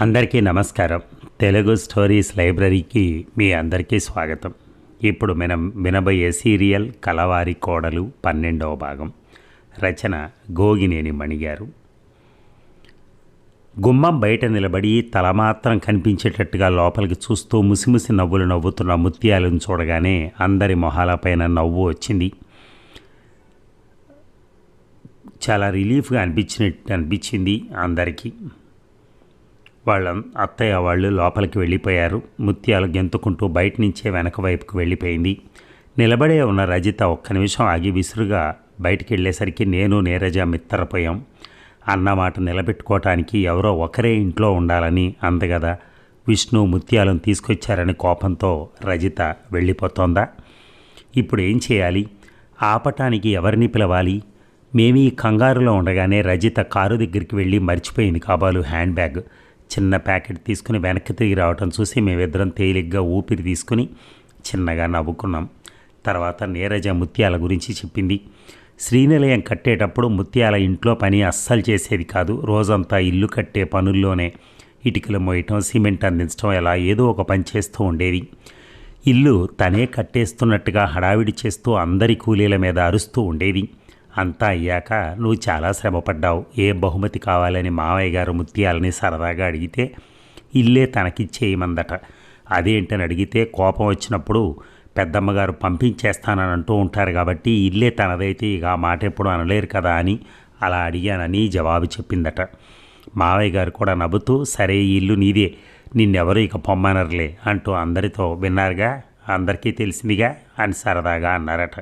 అందరికీ నమస్కారం. తెలుగు స్టోరీస్ లైబ్రరీకి మీ అందరికీ స్వాగతం. ఇప్పుడు మనం వినబోయే సీరియల్ కలవారి కోడలు పన్నెండవ భాగం. రచన గోగినేని మణిగారు. గుమ్మం బయట నిలబడి తల మాత్రం కనిపించేటట్టుగా లోపలికి చూస్తూ ముసిముసి నవ్వులు నవ్వుతున్న ముత్యాలను చూడగానే అందరి మొహాలపైన నవ్వు వచ్చింది. చాలా రిలీఫ్గా అనిపించినట్టు అనిపించింది అందరికీ. వాళ్ళ అత్తయ్య వాళ్ళు లోపలికి వెళ్ళిపోయారు. ముత్యాలు గెంతుకుంటూ బయట నుంచే వెనక వైపుకు వెళ్ళిపోయింది. నిలబడే ఉన్న రజిత ఒక్క నిమిషం ఆగి విసురుగా బయటికి వెళ్ళేసరికి నేను నీరజ మిత్తరపోయాం అన్నమాట నిలబెట్టుకోవటానికి ఎవరో ఒకరే ఇంట్లో ఉండాలని అందగదా విష్ణు ముత్యాలను తీసుకొచ్చారని కోపంతో రజిత వెళ్ళిపోతోందా? ఇప్పుడు ఏం చేయాలి? ఆపటానికి ఎవరిని పిలవాలి? మేమీ కంగారులో ఉండగానే రజిత కారు దగ్గరికి వెళ్ళి మర్చిపోయింది కాబాలు హ్యాండ్ బ్యాగ్. చిన్న ప్యాకెట్ తీసుకుని వెనక్కి తిరిగి రావటం చూసి మేమిద్దరం తేలిగ్గా ఊపిరి తీసుకుని చిన్నగా నవ్వుకున్నాం. తర్వాత నీరజ ముత్యాల గురించి చెప్పింది. శ్రీనిలయం కట్టేటప్పుడు ముత్యాల ఇంట్లో పని అస్సలు చేసేది కాదు. రోజంతా ఇల్లు కట్టే పనుల్లోనే ఇటుకలు మోయటం సిమెంట్ అందించడం ఎలా ఏదో ఒక పని చేస్తూ ఉండేది. ఇల్లు తనే కట్టేస్తున్నట్టుగా హడావిడి చేస్తూ అందరి కూలీల మీద అరుస్తూ ఉండేది. అంతా అయ్యాక నువ్వు చాలా శ్రమపడ్డావు. ఏ బహుమతి కావాలని మావయ్య గారు ముత్యాలని సరదాగా అడిగితే ఇల్లే తనకిచ్చేయమందట అదేంటని అడిగితే కోపం వచ్చినప్పుడు పెద్దమ్మగారు పంపించేస్తానని అంటూ ఉంటారు కాబట్టి ఇల్లే తనదైతే ఇక ఆ మాట ఎప్పుడు అనలేరు కదా అని అలా అడిగానని జవాబు చెప్పిందట. మావయ్య గారు కూడా నవ్వుతూ సరే ఈ ఇల్లు నీదే. నిన్నెవరు ఇక పొమ్మనర్లే అంటూ అందరితో విన్నారుగా అందరికీ తెలిసిందిగా అని సరదాగా అన్నారట.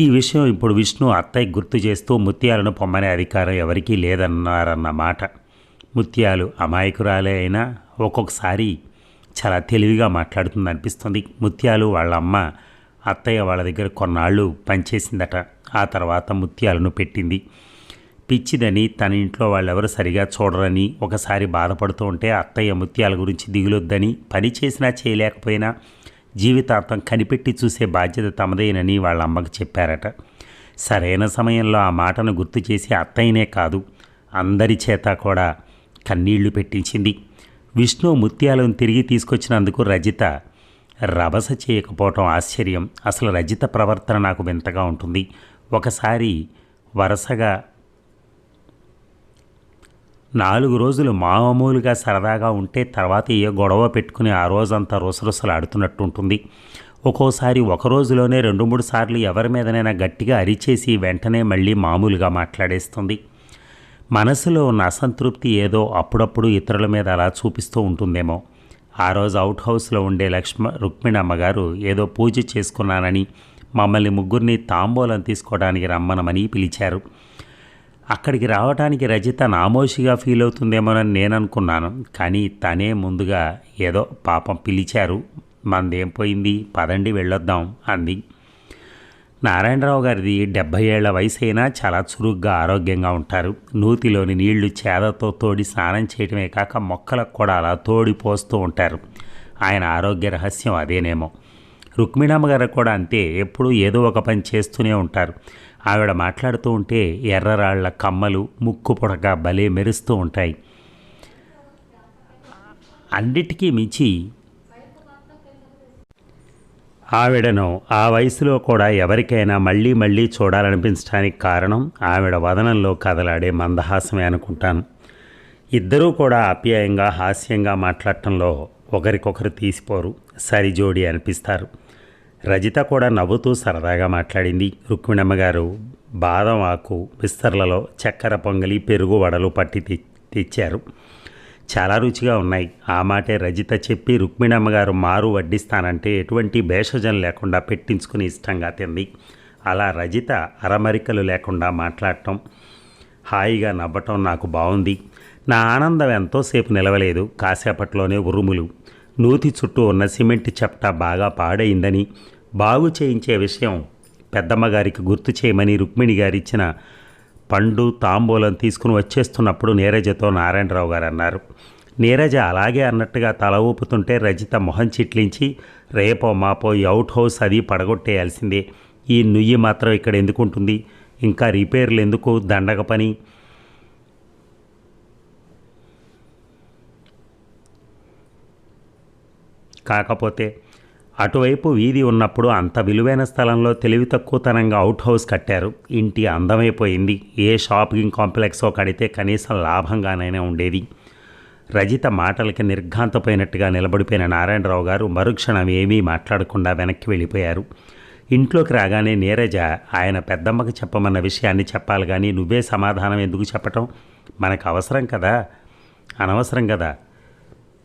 ఈ విషయం ఇప్పుడు విష్ణు అత్తయ్య గుర్తు చేస్తూ ముత్యాలను పొమ్మనే అధికారం ఎవరికీ లేదన్నారన్నమాట ముత్యాలు అమాయకురాలే అయినా ఒక్కొక్కసారి చాలా తెలివిగా మాట్లాడుతుంది అనిపిస్తుంది ముత్యాలు వాళ్ళ అమ్మ అత్తయ్య వాళ్ళ దగ్గర కొన్నాళ్ళు పనిచేసిందట. ఆ తర్వాత ముత్యాలను పెట్టింది. పిచ్చిదని తన ఇంట్లో వాళ్ళెవరు సరిగా చూడరని ఒకసారి బాధపడుతూ ఉంటే అత్తయ్య ముత్యాల గురించి దిగులొద్దని పని చేసినా చేయలేకపోయినా జీవితాంతం కనిపెట్టి చూసే బాధ్యత తమదేనని వాళ్ళ అమ్మకు చెప్పారట. సరైన సమయంలో ఆ మాటను గుర్తు చేసి అత్తయ్యనే కాదు అందరి చేత కూడా కన్నీళ్ళు పెట్టించింది. విష్ణు ముత్యాలను తిరిగి తీసుకొచ్చినందుకు రజిత రభస చేయకపోవటం ఆశ్చర్యం. అసలు రజిత ప్రవర్తన నాకు వింతగా ఉంటుంది. ఒకసారి వరుసగా నాలుగు రోజులు మామూలుగా సరదాగా ఉంటే తర్వాత ఏ గొడవ పెట్టుకుని ఆ రోజంతా రుసరుసలు ఆడుతున్నట్టు ఉంటుంది ఒక్కోసారి ఒక రోజులోనే రెండు మూడు సార్లు ఎవరి మీదనైనా గట్టిగా అరిచేసి వెంటనే మళ్ళీ మామూలుగా మాట్లాడేస్తుంది. మనసులో ఉన్న అసంతృప్తి ఏదో అప్పుడప్పుడు ఇతరుల మీద అలా చూపిస్తూ ఉంటుందేమో. ఆ రోజు అవుట్ హౌస్లో ఉండే లక్ష్మ రుక్మిణమ్మగారు ఏదో పూజ చేసుకున్నానని మమ్మల్ని ముగ్గురిని తాంబూలం తీసుకోవడానికి రమ్మనమని పిలిచారు. అక్కడికి రావడానికి రజిత నామోషిగా ఫీల్ అవుతుందేమోనని నేను అనుకున్నాను కానీ తనే ముందుగా ఏదో పాపం పిలిచారు. మందేం పోయింది? పదండి వెళ్ళొద్దాం అంది. నారాయణరావు గారిది డెబ్భై ఏళ్ళ వయసు అయినా చాలా చురుగ్గా ఆరోగ్యంగా ఉంటారు. నూతిలోని నీళ్ళు చేదతో తోడి స్నానం చేయటమే కాక మొక్కలకు కూడా అలా తోడి పోస్తూ ఉంటారు. ఆయన ఆరోగ్య రహస్యం అదేనేమో. రుక్మిణమ్మ గారు కూడా అంతే. ఎప్పుడూ ఏదో ఒక పని చేస్తూనే ఉంటారు. ఆవిడ మాట్లాడుతూ ఉంటే ఎర్రరాళ్ళ కమ్మలు ముక్కు పొడక భలే మెరుస్తూ ఉంటాయి. అన్నిటికీ మించి ఆవిడను ఆ వయసులో కూడా ఎవరికైనా మళ్ళీ మళ్ళీ చూడాలనిపించడానికి కారణం ఆవిడ వదనంలో కదలాడే మందహాసమే అనుకుంటాను. ఇద్దరూ కూడా ఆప్యాయంగా హాస్యంగా మాట్లాడటంలో ఒకరికొకరు తీసిపోరు సరిజోడి అనిపిస్తారు. రజిత కూడా నవ్వుతూ సరదాగా మాట్లాడింది. రుక్మిణమ్మ గారు బాదం ఆకు విస్తర్లలో చక్కెర పొంగలి పెరుగు వడలు పట్టి తె- తెచ్చారు. చాలా రుచిగా ఉన్నాయి. ఆ మాటే రజిత చెప్పి రుక్మిణమ్మ గారు మారు వడ్డిస్తానంటే ఎటువంటి భేషజం లేకుండా పెట్టించుకుని ఇష్టంగా తింది. అలా రజిత అరమరికలు లేకుండా మాట్లాడటం హాయిగా నవ్వటం నాకు బాగుంది నా ఆనందం ఎంతోసేపు నిలవలేదు. కాసేపట్లోనే ఉరుములు నూతి చుట్టూ ఉన్న సిమెంట్ చెప్ట బాగా పాడైందని బాగు చేయించే విషయం పెద్దమ్మగారికి గుర్తు చేయమని రుక్మిణి గారిచ్చిన పండు తాంబూలం తీసుకుని వచ్చేస్తున్నప్పుడు నీరజతో నారాయణరావు గారు అన్నారు. నీరజ అలాగే అన్నట్టుగా తల ఊపుతుంటే రజిత మొహం చిట్లించి రేపో మాపో అవుట్ హౌస్ అది పడగొట్టేయాల్సిందే. ఈ నుయ్యి మాత్రం ఇక్కడ ఎందుకుంటుంది? ఇంకా రిపేర్లు ఎందుకు? దండగ పని? కాకపోతే అటువైపు వీధి ఉన్నప్పుడు అంత విలువైన స్థలంలో తెలివి తక్కువతనంగా అవుట్ హౌస్ కట్టారు. ఇంటి అందమైపోయింది. ఏ షాపింగ్ కాంప్లెక్సో కడితే కనీసం లాభంగానైనా ఉండేది. రజిత మాటలకి నిర్ఘాంతపోయినట్టుగా నిలబడిపోయిన నారాయణరావు గారు మరుక్షణం ఏమీ మాట్లాడకుండా వెనక్కి వెళ్ళిపోయారు. ఇంట్లోకి రాగానే నీరజ ఆయన పెద్దమ్మకి చెప్పమన్న విషయాన్ని చెప్పాలి కానీ నువ్వే సమాధానం ఎందుకు చెప్పటం? మనకు అవసరం కదా? అనవసరం కదా?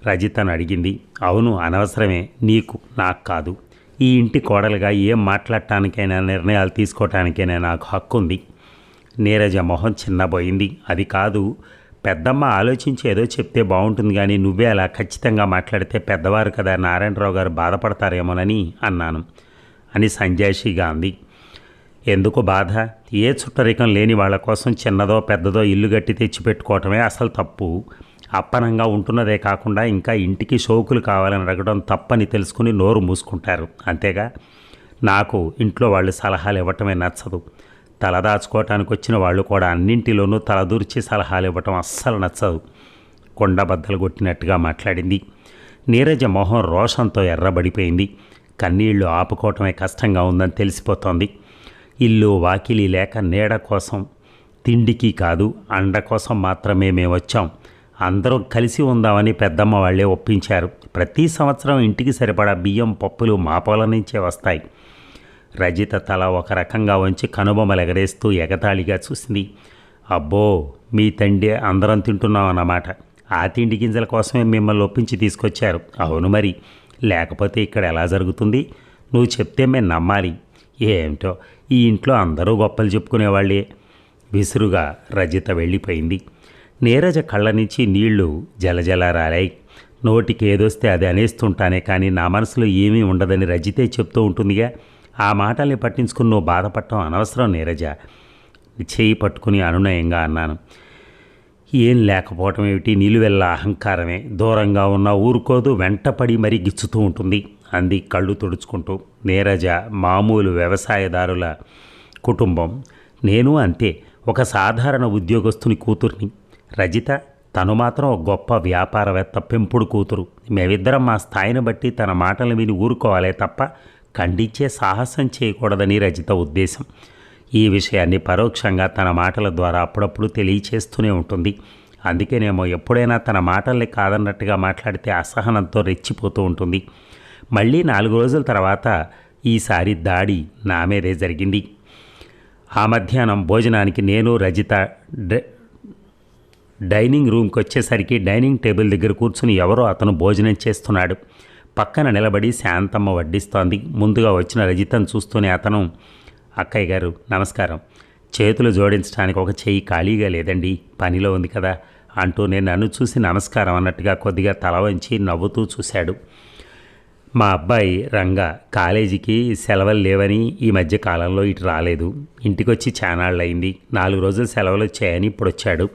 రజితను అడిగింది. అవును అనవసరమే. నీకు నాకు కాదు. ఈ ఇంటి కోడలుగా ఏం మాట్లాడటానికైనా నిర్ణయాలు తీసుకోవటానికైనా నాకు హక్కు ఉంది నీరజ మొహం చిన్నబోయింది. అది కాదు పెద్దమ్మ ఆలోచించి ఏదో చెప్తే బాగుంటుంది కానీ నువ్వే అలా ఖచ్చితంగా మాట్లాడితే పెద్దవారు కదా నారాయణరావు గారు బాధపడతారేమోనని అన్నాను. అని సంజాషిగా అంది. ఎందుకు బాధ? ఏ చుట్టరికం లేని వాళ్ళ కోసం చిన్నదో పెద్దదో ఇల్లు గట్టి తెచ్చిపెట్టుకోవటమే అసలు తప్పు. అప్పనంగా ఉంటున్నదే కాకుండా ఇంకా ఇంటికి షోకులు కావాలని అడగడం తప్పని తెలుసుకుని నోరు మూసుకుంటారు. అంతేగా? నాకు ఇంట్లో వాళ్ళు సలహాలు ఇవ్వటమే నచ్చదు. తలదాచుకోవటానికి వచ్చిన వాళ్ళు కూడా అన్నింటిలోనూ తలదూర్చి సలహాలు ఇవ్వటం అస్సలు నచ్చదు. కొండ బద్దలు కొట్టినట్టుగా మాట్లాడింది. నీరజ మొహం రోషంతో ఎర్రబడిపోయింది. కన్నీళ్ళు ఆపుకోవటమే కష్టంగా ఉందని తెలిసిపోతోంది. ఇల్లు వాకిలి లేక నీడ కోసం తిండికి కాదు అండ కోసం మాత్రమే మేము వచ్చాం అందరూ కలిసి ఉందామని పెద్దమ్మ వాళ్ళే ఒప్పించారు. ప్రతి సంవత్సరం ఇంటికి సరిపడా బియ్యం పప్పులు మా పొలం నుంచే వస్తాయి. రజిత తల ఒక రకంగా వంచి కనుబొమ్మలు ఎగరేస్తూ ఎగతాళిగా చూసింది. అబ్బో మీ తండ్రి అందరం తింటున్నాం అన్నమాట. ఆ తిండి గింజల కోసమే మిమ్మల్ని ఒప్పించి తీసుకొచ్చారు. అవును మరి. లేకపోతే ఇక్కడ ఎలా జరుగుతుంది? నువ్వు చెప్తే మేము నమ్మాలి. ఏమిటో ఈ ఇంట్లో అందరూ గొప్పలు చెప్పుకునేవాళ్ళే. విసురుగా రజిత వెళ్ళిపోయింది. నీరజ కళ్ళ నుంచి నీళ్ళు జలజల రాలాయి నోటికి ఏదొస్తే అది అనేస్తుంటానే కానీ నా మనసులో ఏమీ ఉండదని రజితే చెప్తూ ఉంటుందిగా. ఆ మాటల్ని పట్టించుకుని నువ్వు బాధపడటం అనవసరం నీరజ. చేయి పట్టుకుని అనునయంగా అన్నాను. ఏం లేకపోవటం ఏమిటి? నిలువెల్ల అహంకారమే. దూరంగా ఉన్న ఊరుకోదు వెంటపడి మరీ గిచ్చుతూ ఉంటుంది. అంది కళ్ళు తుడుచుకుంటూ. నీరజ మామూలు వ్యవసాయదారుల కుటుంబం. నేను అంతే. ఒక సాధారణ ఉద్యోగస్తుని కూతుర్ని. రజిత తను మాత్రం గొప్ప వ్యాపారవేత్త పెంపుడు కూతురు. మేమిద్దరం మా స్థాయిని బట్టి తన మాటలు విని ఊరుకోవాలే తప్ప ఖండించే సాహసం చేయకూడదని రజిత ఉద్దేశం. ఈ విషయాన్ని పరోక్షంగా తన మాటల ద్వారా అప్పుడప్పుడు తెలియచేస్తూనే ఉంటుంది. అందుకేనేమో ఎప్పుడైనా తన మాటల్ని కాదన్నట్టుగా మాట్లాడితే అసహనంతో రెచ్చిపోతూ ఉంటుంది. మళ్ళీ నాలుగు రోజుల తర్వాత ఈసారి దాడి నా మీదే జరిగింది. ఆ మధ్యాహ్నం భోజనానికి నేను రజిత డైనింగ్ రూమ్కి వచ్చేసరికి డైనింగ్ టేబుల్ దగ్గర కూర్చుని ఎవరో అతను భోజనం చేస్తున్నాడు. పక్కన నిలబడి శాంతమ్మ వడ్డిస్తోంది. ముందుగా వచ్చిన రజితను చూస్తూనే అతను అక్కయ్య గారు నమస్కారం. చేతులు జోడించడానికి ఒక చెయ్యి ఖాళీగా లేదండి. పనిలో ఉంది కదా అంటూ నేను నన్ను చూసి నమస్కారం అన్నట్టుగా కొద్దిగా తల వంచి నవ్వుతూ చూశాడు. మా అబ్బాయి రంగా కాలేజీకి సెలవులు లేవని ఈ మధ్య కాలంలో ఇటు రాలేదు. ఇంటికొచ్చి చానాళ్ళు అయింది నాలుగు రోజులు సెలవులు వచ్చాయని ఇప్పుడు వచ్చాడు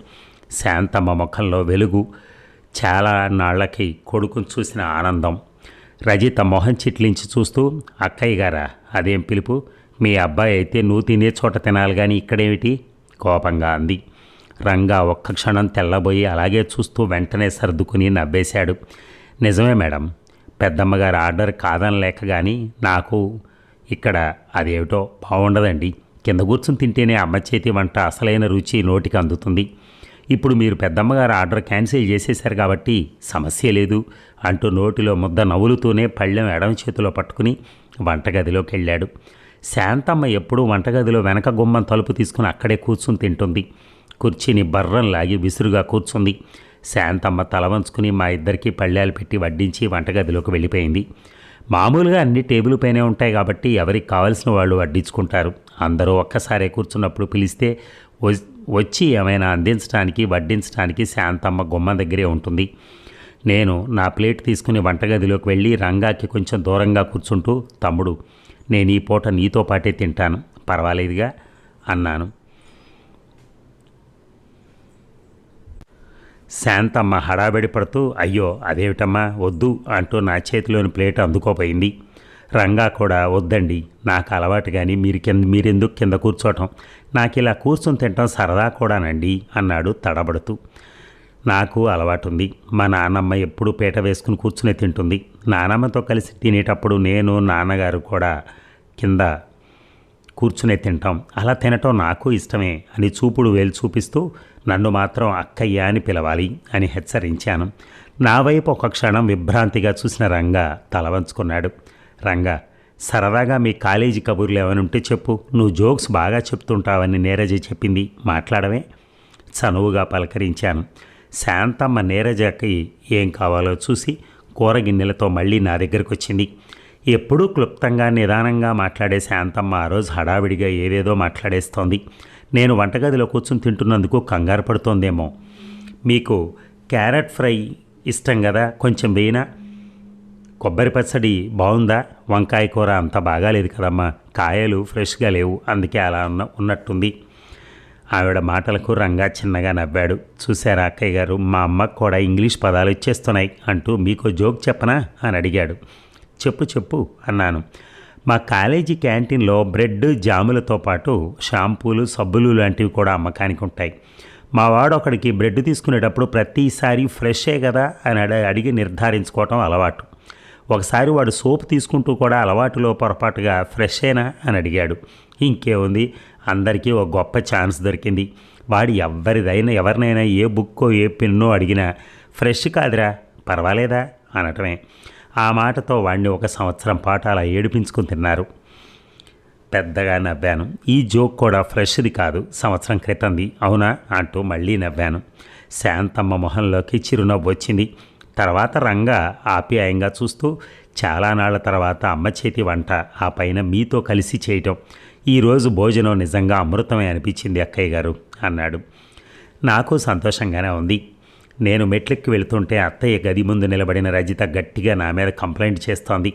శాంతమ్మ ముఖంలో వెలుగు చాలా నాళ్ళకి కొడుకును చూసిన ఆనందం. రజిత మొహం చిట్లించి చూస్తూ అక్కయ్య గారా అదేం పిలుపు? మీ అబ్బాయి అయితే నువ్వు తినే చోట తినాలి కానీ ఇక్కడేమిటి? కోపంగా అంది. రంగా ఒక్క క్షణం తెల్లబోయి అలాగే చూస్తూ వెంటనే సర్దుకుని నవ్వేశాడు. నిజమే మేడం పెద్దమ్మగారి ఆర్డర్ కాదనలేక కానీ నాకు ఇక్కడ అదేమిటో బాగుండదండి కింద కూర్చుని తింటేనే అమ్మ చేతి వంట అసలైన రుచి నోటికి అందుతుంది. ఇప్పుడు మీరు పెద్దమ్మగారు ఆర్డర్ క్యాన్సిల్ చేసేశారు కాబట్టి సమస్య లేదు అంటూ నోటిలో ముద్ద నవ్వులుతూనే పళ్ళెం ఎడమ చేతిలో పట్టుకుని వంటగదిలోకి వెళ్ళాడు. శాంతమ్మ ఎప్పుడూ వంటగదిలో వెనక గుమ్మం తలుపు తీసుకుని అక్కడే కూర్చుని తింటుంది. కుర్చీని బర్రం లాగి విసురుగా కూర్చుంది. శాంతమ్మ తల వంచుకుని మా ఇద్దరికి పళ్ళాలు పెట్టి వడ్డించి వంటగదిలోకి వెళ్ళిపోయింది. మామూలుగా అన్ని టేబుల్ పైనే ఉంటాయి కాబట్టి ఎవరికి కావాల్సిన వాళ్ళు వడ్డించుకుంటారు. అందరూ ఒక్కసారే కూర్చున్నప్పుడు పిలిస్తే వ- వచ్చి ఏమైనా అందించడానికి వడ్డించడానికి శాంతమ్మ గుమ్మం దగ్గరే ఉంటుంది. నేను నా ప్లేట్ తీసుకుని వంటగదిలోకి వెళ్ళి రంగాకి కొంచెం దూరంగా కూర్చుంటూ తమ్ముడు నేను ఈ పూట నీతో పాటే తింటాను. పర్వాలేదుగా అన్నాను. శాంతమ్మ హడాబడి పడుతూ అయ్యో అదేమిటమ్మా? వద్దు అంటూ నా చేతిలోని ప్లేట్ అందుకోపోయింది. రంగా కూడా వద్దండి. నాకు అలవాటు కానీ మీరు కింద మీరెందుకు కింద కూర్చోవటం నాకు ఇలా కూర్చొని తినటం సరదా కూడానండి అన్నాడు తడబడుతూ. నాకు అలవాటుంది. మా నాన్నమ్మ ఎప్పుడూ పీట వేసుకుని కూర్చుని తింటుంది. నానమ్మతో కలిసి తినేటప్పుడు నేను నాన్నగారు కూడా కింద కూర్చునే తింటాం. అలా తినటం నాకు ఇష్టమే అని చూపుడు వేలు చూపిస్తూ నన్ను మాత్రం అక్కయ్య అని పిలవాలి అని హెచ్చరించాను. నా వైపు ఒక క్షణం విభ్రాంతిగా చూసిన రంగా తలవంచుకున్నాడు. రంగా సరదాగా మీ కాలేజీ కబుర్లు ఏమైనా ఉంటే చెప్పు. నువ్వు జోక్స్ బాగా చెప్తుంటావని నీరజ చెప్పింది. మాట్లాడమే చనువుగా పలకరించాను. శాంతమ్మ నీరజకి ఏం కావాలో చూసి కూర గిన్నెలతో మళ్ళీ నా దగ్గరకు వచ్చింది ఎప్పుడూ క్లుప్తంగా నిదానంగా మాట్లాడే శాంతమ్మ ఆ రోజు హడావిడిగా ఏదేదో మాట్లాడేస్తోంది. నేను వంటగదిలో కూర్చుని తింటున్నందుకు కంగారు పడుతోందేమో. మీకు క్యారెట్ ఫ్రై ఇష్టం కదా? కొంచెం వేయినా? కొబ్బరి పచ్చడి బాగుందా? వంకాయ కూర అంత బాగాలేదు కదమ్మా. కాయలు ఫ్రెష్గా లేవు. అందుకే అలా ఉన్న ఉన్నట్టుంది. ఆవిడ మాటలకు రంగా చిన్నగా నవ్వాడు. చూశారా అక్కయ్య గారు? మా అమ్మకు కూడా ఇంగ్లీష్ పదాలు ఇచ్చేస్తున్నాయి అంటూ మీకు జోక్ చెప్పనా? అని అడిగాడు. చెప్పు చెప్పు అన్నాను. మా కాలేజీ క్యాంటీన్లో బ్రెడ్ జాములతో పాటు షాంపూలు సబ్బులు లాంటివి కూడా అమ్మకానికి ఉంటాయి. మా వాడు ఒకడికి బ్రెడ్ తీసుకునేటప్పుడు ప్రతిసారి ఫ్రెషే కదా అని అడిగి నిర్ధారించుకోవటం అలవాటు. ఒకసారి వాడు సోప్ తీసుకుంటూ కూడా అలవాటులో పొరపాటుగా ఫ్రెష్ అయినా అని అడిగాడు. ఇంకేముంది? అందరికీ ఒక గొప్ప ఛాన్స్ దొరికింది. వాడు ఎవరిదైనా ఎవరినైనా ఏ బుక్కో ఏ పెన్నో అడిగినా ఫ్రెష్ కాదురా పర్వాలేదా? అనటమే. ఆ మాటతో వాడిని ఒక సంవత్సరం పాటు అలా ఏడిపించుకుని తిన్నారు. పెద్దగా నవ్వాను. ఈ జోక్ కూడా ఫ్రెష్ది కాదు సంవత్సరం క్రితంది అవునా? అంటూ మళ్ళీ నవ్వాను. శాంతమ్మ మొహంలోకి చిరునవ్వు వచ్చింది. తర్వాత రంగా ఆప్యాయంగా చూస్తూ చాలా నాళ్ళ తర్వాత అమ్మ చేతి వంట ఆ పైన మీతో కలిసి చేయటం. ఈరోజు భోజనం నిజంగా అమృతమే అనిపించింది అక్కయ్య గారు అన్నాడు. నాకు సంతోషంగానే ఉంది. నేను మెట్లెక్కి వెళుతుంటే అత్తయ్య గది ముందు నిలబడిన రజిత గట్టిగా నా మీద కంప్లైంట్ చేస్తోంది.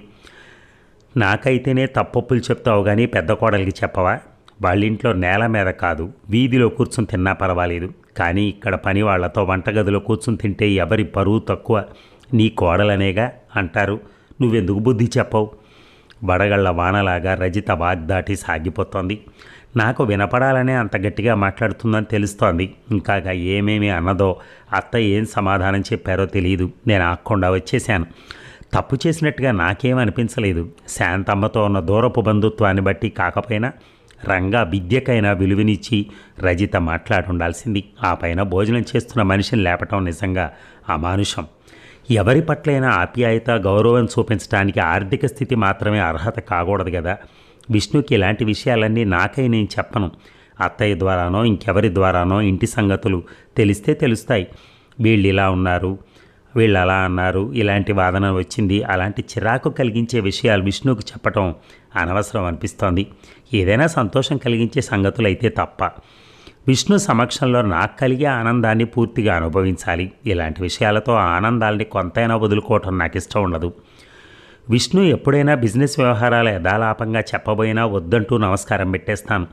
నాకైతేనే తప్పొప్పులు చెప్తావు కానీ పెద్ద కోడలికి చెప్పవా? వాళ్ళింట్లో నేల మీద కాదు వీధిలో కూర్చుని తిన్నా పర్వాలేదు. కానీ ఇక్కడ పని వాళ్ళతో వంటగదిలో కూర్చుని తింటే ఎవరి పరువు తక్కువ. నీ కోడలనేగా అంటారు. నువ్వెందుకు బుద్ధి చెప్పవు? వడగళ్ళ వానలాగా రజిత వాగ్దాటి సాగిపోతోంది. నాకు వినపడాలనే అంత గట్టిగా మాట్లాడుతుందని తెలుస్తోంది. ఇంకా ఏమేమి అన్నదో అత్త ఏం సమాధానం చెప్పారో తెలియదు నేను ఆక్కుండా వచ్చేశాను. తప్పు చేసినట్టుగా నాకేం అనిపించలేదు. శాంతమ్మతో ఉన్న దూరపు బంధుత్వాన్ని బట్టి కాకపోయినా రంగా విద్యకైనా విలువనిచ్చి రజిత మాట్లాడుండాల్సింది. ఆ పైన భోజనం చేస్తున్న మనిషిని లేపటం నిజంగా అమానుషం. ఎవరి పట్లైనా ఆప్యాయత గౌరవం చూపించడానికి ఆర్థిక స్థితి మాత్రమే అర్హత కాకూడదు కదా విష్ణుకి ఇలాంటి విషయాలన్నీ నాకై నేను చెప్పను. అత్తయ్య ద్వారానో ఇంకెవరి ద్వారానో ఇంటి సంగతులు తెలిస్తే తెలుస్తాయి. వీళ్ళు ఇలా ఉన్నారు. వీళ్ళు అలా అన్నారు. ఇలాంటి వాదన వచ్చింది. అలాంటి చిరాకు కలిగించే విషయాలు విష్ణుకు చెప్పటం అనవసరం అనిపిస్తోంది. ఏదైనా సంతోషం కలిగించే సంగతులు అయితే తప్ప. విష్ణు సమక్షంలో నాకు కలిగే ఆనందాన్ని పూర్తిగా అనుభవించాలి. ఇలాంటి విషయాలతో ఆనందాల్ని కొంతైనా వదులుకోవటం నాకు ఇష్టం ఉండదు. విష్ణు ఎప్పుడైనా బిజినెస్ వ్యవహారాలు యథాలాపంగా చెప్పబోయినా వద్దంటూ నమస్కారం పెట్టేస్తాను.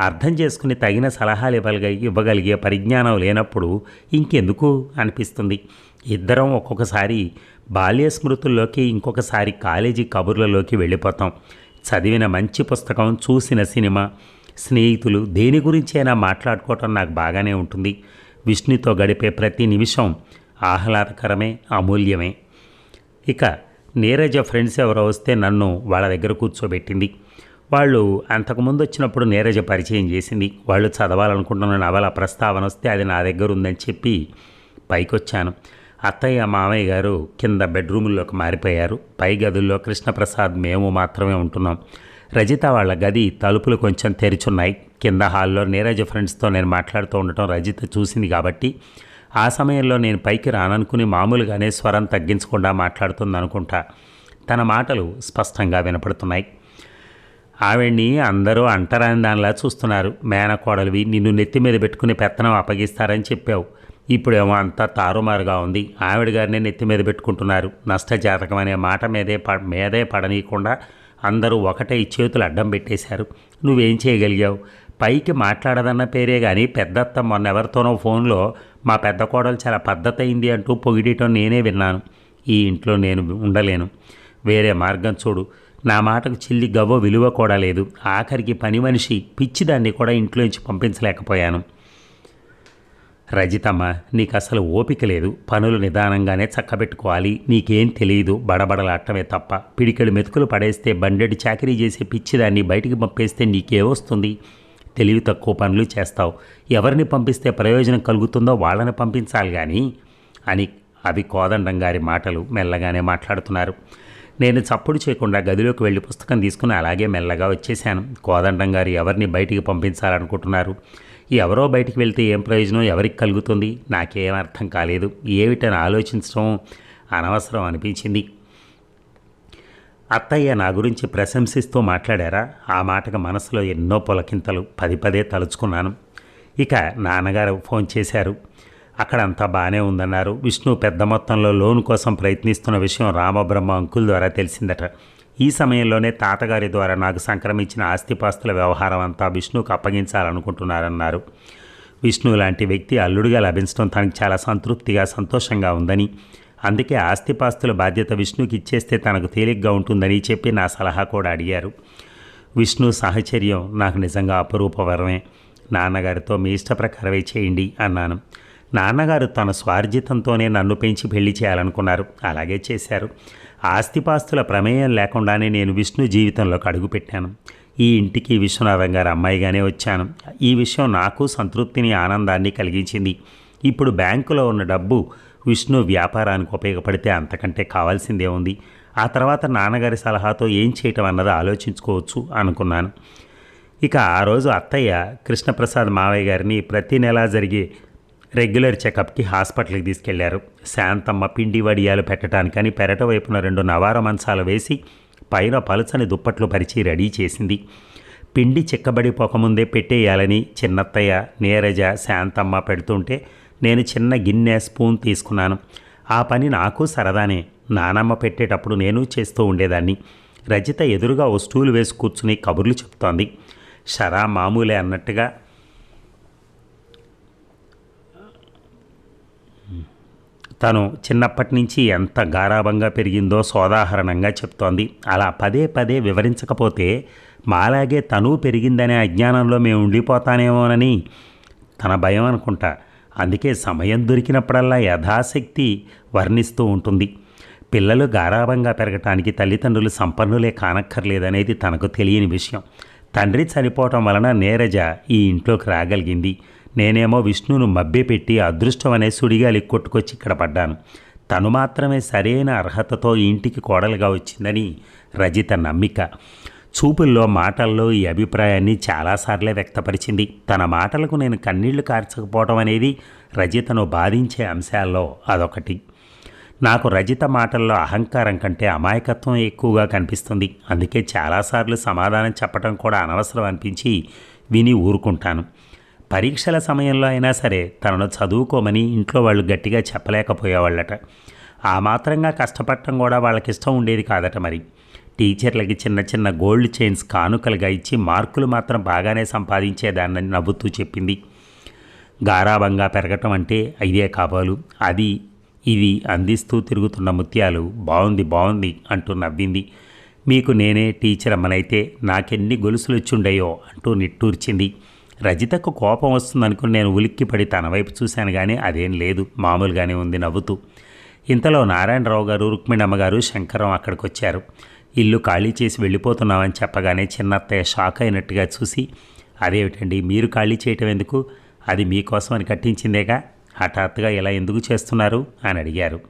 అర్థం చేసుకుని తగిన సలహాలు ఇవ్వగలిగే ఇవ్వగలిగే పరిజ్ఞానం లేనప్పుడు ఇంకెందుకు అనిపిస్తుంది. ఇద్దరం ఒక్కొక్కసారి బాల్య స్మృతుల్లోకి ఇంకొకసారి కాలేజీ కబుర్లలోకి వెళ్ళిపోతాం. చదివిన మంచి పుస్తకం చూసిన సినిమా స్నేహితులు దేని గురించైనా మాట్లాడుకోవటం నాకు బాగానే ఉంటుంది. విష్ణుతో గడిపే ప్రతి నిమిషం ఆహ్లాదకరమే అమూల్యమే. ఇక నీరజ ఫ్రెండ్స్ ఎవరో వస్తే నన్ను వాళ్ళ దగ్గర కూర్చోబెట్టింది. వాళ్ళు అంతకుముందు వచ్చినప్పుడు నీరజ పరిచయం చేసింది. వాళ్ళు చదవాలనుకుంటున్న నవల ప్రస్తావన వస్తే అది నా దగ్గర ఉందని చెప్పి పైకొచ్చాను. అత్తయ్య మామయ్య గారు కింద బెడ్రూముల్లోకి మారిపోయారు. పై గదుల్లో కృష్ణప్రసాద్ మేము మాత్రమే ఉంటున్నాం. రజిత వాళ్ళ గది తలుపులు కొంచెం తెరిచున్నాయి. కింద హాల్లో నీరజ్ ఫ్రెండ్స్తో నేను మాట్లాడుతూ ఉండటం రజిత చూసింది కాబట్టి ఆ సమయంలో నేను పైకి రాననుకుని మామూలుగానే స్వరం తగ్గించకుండా మాట్లాడుతుంది అనుకుంటా. తన మాటలు స్పష్టంగా వినపడుతున్నాయి. ఆవిడ్ని అందరూ అంటరాని దానిలా చూస్తున్నారు. మేనకోడలివి నిన్ను నెత్తి మీద పెట్టుకుని పెత్తనం అప్పగిస్తారని చెప్పావు. ఇప్పుడేమో అంతా తారుమారుగా ఉంది. ఆవిడ గారిని నెత్తి మీద పెట్టుకుంటున్నారు. నష్టజాతకం అనే మాట మీదే ప మీదే పడనీయకుండా అందరూ ఒకటే చేతులు అడ్డం పెట్టేశారు. నువ్వేం చేయగలిగావు? పైకి మాట్లాడదన్న పేరే కానీ పెద్దత్త మొన్న ఎవరితోనో ఫోన్లో మా పెద్ద కోడలు చాలా పద్ధతి అయింది అంటూ పొగిడటం నేనే విన్నాను. ఈ ఇంట్లో నేను ఉండలేను. వేరే మార్గం చూడు. నా మాటకు చిల్లి గవ్వ విలువ కూడా లేదు. ఆఖరికి పని మనిషి పిచ్చిదాన్ని కూడా ఇంట్లోంచి పంపించలేకపోయాను. రజితమ్మ నీకు అసలు ఓపిక లేదు. పనులు నిదానంగానే చక్కబెట్టుకోవాలి. నీకేం తెలియదు బడబడలాడటమే తప్ప. పిడికెడు మెతుకులు పడేస్తే బండెడు చాకరీ చేసే పిచ్చిదాన్ని బయటికి పంపేస్తే నీకేమొస్తుంది తెలివి తక్కువ పనులు చేస్తావు. ఎవరిని పంపిస్తే ప్రయోజనం కలుగుతుందో వాళ్ళని పంపించాలి కానీ అని అవి కోదండం గారి మాటలు మెల్లగానే మాట్లాడుతున్నారు. నేను చప్పుడు చేయకుండా గదిలోకి వెళ్ళి పుస్తకం తీసుకుని అలాగే మెల్లగా వచ్చేసాను కోదండం గారు ఎవరిని బయటికి పంపించాలనుకుంటున్నారు? ఎవరో బయటికి వెళ్తే ఏం ప్రయోజనం? ఎవరికి కలుగుతుంది? నాకేం అర్థం కాలేదు. ఏమిటని ఆలోచించడం అనవసరం అనిపించింది. అత్తయ్య నా గురించి ప్రశంసిస్తూ మాట్లాడారా? ఆ మాటకు మనసులో ఎన్నో పొలకింతలు పది పదే తలుచుకున్నాను. ఇక నాన్నగారు ఫోన్ చేశారు. అక్కడ అంతా బాగానే ఉందన్నారు. విష్ణు పెద్ద మొత్తంలో లోన్ కోసం ప్రయత్నిస్తున్న విషయం రామబ్రహ్మ అంకుల్ ద్వారా తెలిసిందట. ఈ సమయంలోనే తాతగారి ద్వారా నాకు సంక్రమించిన ఆస్తిపాస్తుల వ్యవహారం అంతా విష్ణుకు అప్పగించాలనుకుంటున్నారన్నారు. విష్ణు లాంటి వ్యక్తి అల్లుడిగా లభించడం తనకు చాలా సంతృప్తిగా సంతోషంగా ఉందని అందుకే ఆస్తిపాస్తుల బాధ్యత విష్ణుకి ఇచ్చేస్తే తనకు తేలిగ్గా ఉంటుందని చెప్పి నా సలహా కూడా అడిగారు. విష్ణు సాహచర్యం నాకు నిజంగా అపరూపవరమే నాన్నగారితో మీ ఇష్ట ప్రకారమే చేయండి అన్నాను. నాన్నగారు తన స్వార్జితంతోనే నన్ను పెంచి పెళ్ళి చేయాలనుకున్నారు. అలాగే చేశారు. ఆస్తిపాస్తుల ప్రమేయం లేకుండానే నేను విష్ణు జీవితంలోకి అడుగుపెట్టాను ఈ ఇంటికి విశ్వనాథం గారు అమ్మాయిగానే వచ్చాను. ఈ విషయం నాకు సంతృప్తిని ఆనందాన్ని కలిగించింది. ఇప్పుడు బ్యాంకులో ఉన్న డబ్బు విష్ణు వ్యాపారానికి ఉపయోగపడితే అంతకంటే కావాల్సిందే ఉంది. ఆ తర్వాత నాన్నగారి సలహాతో ఏం చేయటం అన్నది ఆలోచించుకోవచ్చు అనుకున్నాను. ఇక ఆ రోజు అత్తయ్య కృష్ణప్రసాద్ మావయ్య గారిని ప్రతి నెలా జరిగే రెగ్యులర్ చెకప్కి హాస్పిటల్కి తీసుకెళ్ళారు. శాంతమ్మ పిండి వడియాలు పెట్టడానికని పెరట వైపున రెండు నవార మంచాలు వేసి పైన పలుచని దుప్పట్లు పరిచి రెడీ చేసింది. పిండి చిక్కబడిపోకముందే పెట్టేయాలని చిన్నత్తయ్య నీరజ శాంతమ్మ పెడుతుంటే నేను చిన్న గిన్నె స్పూన్ తీసుకున్నాను. ఆ పని నాకు సరదానే. నానమ్మ పెట్టేటప్పుడు నేను చేస్తూ ఉండేదాన్ని. రజిత ఎదురుగా ఓ స్టూల్ వేసి కూర్చుని కబుర్లు చెప్తోంది. షరా మామూలే అన్నట్టుగా తను చిన్నప్పటి నుంచి ఎంత గారాభంగా పెరిగిందో సోదాహరణంగా చెప్తోంది. అలా పదే పదే వివరించకపోతే మాలాగే తను పెరిగిందనే అజ్ఞానంలో మేము ఉండిపోతానేమోనని తన భయం అనుకుంటా. అందుకే సమయం దొరికినప్పుడల్లా యథాశక్తి వర్ణిస్తూ ఉంటుంది. పిల్లలు గారాభంగా పెరగటానికి తల్లిదండ్రులు సంపన్నులే కానక్కర్లేదనేది తనకు తెలియని విషయం. తండ్రి చనిపోవటం వలన నీరజ ఈ ఇంట్లోకి రాగలిగింది. నేనేమో విష్ణును మభ్యపెట్టి అదృష్టం అనే సుడిగాలి కొట్టుకొచ్చి ఇక్కడ పడ్డాను. తను మాత్రమే సరైన అర్హతతో ఇంటికి కోడలుగా వచ్చిందని రజిత నమ్మిక. చూపుల్లో మాటల్లో ఈ అభిప్రాయాన్ని చాలాసార్లే వ్యక్తపరిచింది. తన మాటలకు నేను కన్నీళ్ళు కార్చకపోవడం అనేది రజితను బాధించే అంశాల్లో అదొకటి. నాకు రజిత మాటల్లో అహంకారం కంటే అమాయకత్వం ఎక్కువగా కనిపిస్తుంది. అందుకే చాలాసార్లు సమాధానం చెప్పడం కూడా అనవసరం అనిపించి విని ఊరుకుంటాను. పరీక్షల సమయంలో అయినా సరే తనను చదువుకోమని ఇంట్లో వాళ్ళు గట్టిగా చెప్పలేకపోయేవాళ్ళట. ఆ మాత్రంగా కష్టపడటం కూడా వాళ్ళకి ఇష్టం ఉండేది కాదట మరి. టీచర్లకి చిన్న చిన్న గోల్డ్ చైన్స్ కానుకలుగా ఇచ్చి మార్కులు మాత్రం బాగానే సంపాదించేదాన్నని నవ్వుతూ చెప్పింది. గారాభంగా పెరగటం అంటే ఇదే కాబోలు అది ఇది అందిస్తూ తిరుగుతున్న ముత్యాలు బాగుంది బాగుంది అంటూ నవ్వింది. మీకు నేనే టీచర్ అమ్మనైతే నాకెన్ని గొలుసులు వచ్చుండయో అంటూ నిట్టూర్చింది. రజితకు కోపం వస్తుందనుకుని నేను ఉలిక్కిపడి తన వైపు చూశాను కానీ అదేం లేదు మామూలుగానే ఉంది నవ్వుతూ. ఇంతలో నారాయణరావు గారు రుక్మిణమ్మ గారు శంకరం అక్కడికి వచ్చారు ఇల్లు ఖాళీ చేసి వెళ్ళిపోతున్నామని చెప్పగానే చిన్నత్తయ్య షాక్ అయినట్టుగా చూసి అదేమిటండి మీరు ఖాళీ చేయటం ఎందుకు? అది మీకోసమని కట్టించిందేగా? హఠాత్తుగా ఇలా ఎందుకు చేస్తున్నారు? అని అడిగారు.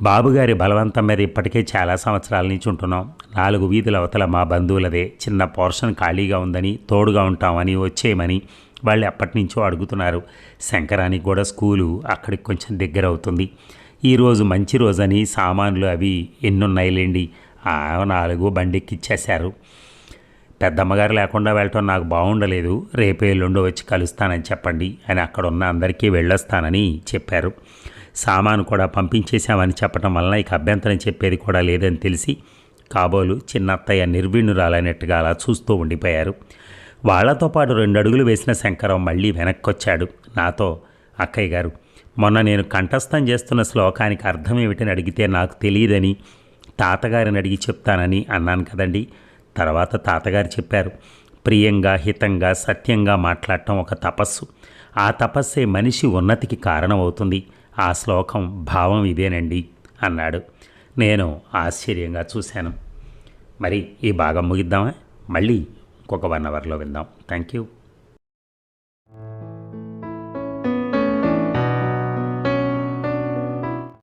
బాబుగారి బలవంతం మీద ఇప్పటికే చాలా సంవత్సరాల నుంచి ఉంటున్నాం. నాలుగు వీధుల అవతల మా బంధువులదే. చిన్న పోర్షన్ ఖాళీగా ఉందని తోడుగా ఉంటామని వచ్చేయమని వాళ్ళు ఎప్పటి నుంచో అడుగుతున్నారు. శంకరానికి కూడా స్కూలు అక్కడికి కొంచెం దగ్గర అవుతుంది. ఈరోజు మంచి రోజని సామాన్లు అవి ఎన్నున్నాయిలేండి. నాలుగు బండెక్కిచ్చేశారు పెద్దమ్మగారు లేకుండా వెళ్ళటం నాకు బాగుండలేదు రేపే ఎల్లుండో వచ్చి కలుస్తానని చెప్పండి. అని అక్కడ ఉన్న అందరికీ వెళ్ళొస్తానని చెప్పారు. సామాను కూడా పంపించేశామని చెప్పడం వలన ఇక అభ్యంతరం చెప్పేది కూడా లేదని తెలిసి కాబోలు చిన్నత్తయ్య నిర్వీణురాలైనట్టుగా అలా చూస్తూ ఉండిపోయారు. వాళ్ళతో పాటు రెండు అడుగులు వేసిన శంకరం మళ్ళీ వెనక్కొచ్చాడు. నాతో అక్కయ్య గారు మొన్న నేను కంఠస్థం చేస్తున్న శ్లోకానికి అర్థం ఏమిటని అడిగితే నాకు తెలియదని తాతగారిని అడిగి చెప్తానని అన్నాను కదండి. తర్వాత తాతగారు చెప్పారు ప్రియంగా హితంగా సత్యంగా మాట్లాడటం ఒక తపస్సు. ఆ తపస్సే మనిషి ఉన్నతికి కారణమవుతుంది. ఆ శ్లోకం భావం ఇదేనండి అన్నాడు. నేను ఆశ్చర్యంగా చూశాను. మరి ఈ భాగం ముగిద్దామా? మళ్ళీ ఇంకొక వన్ అవర్లో విందాం. Thank you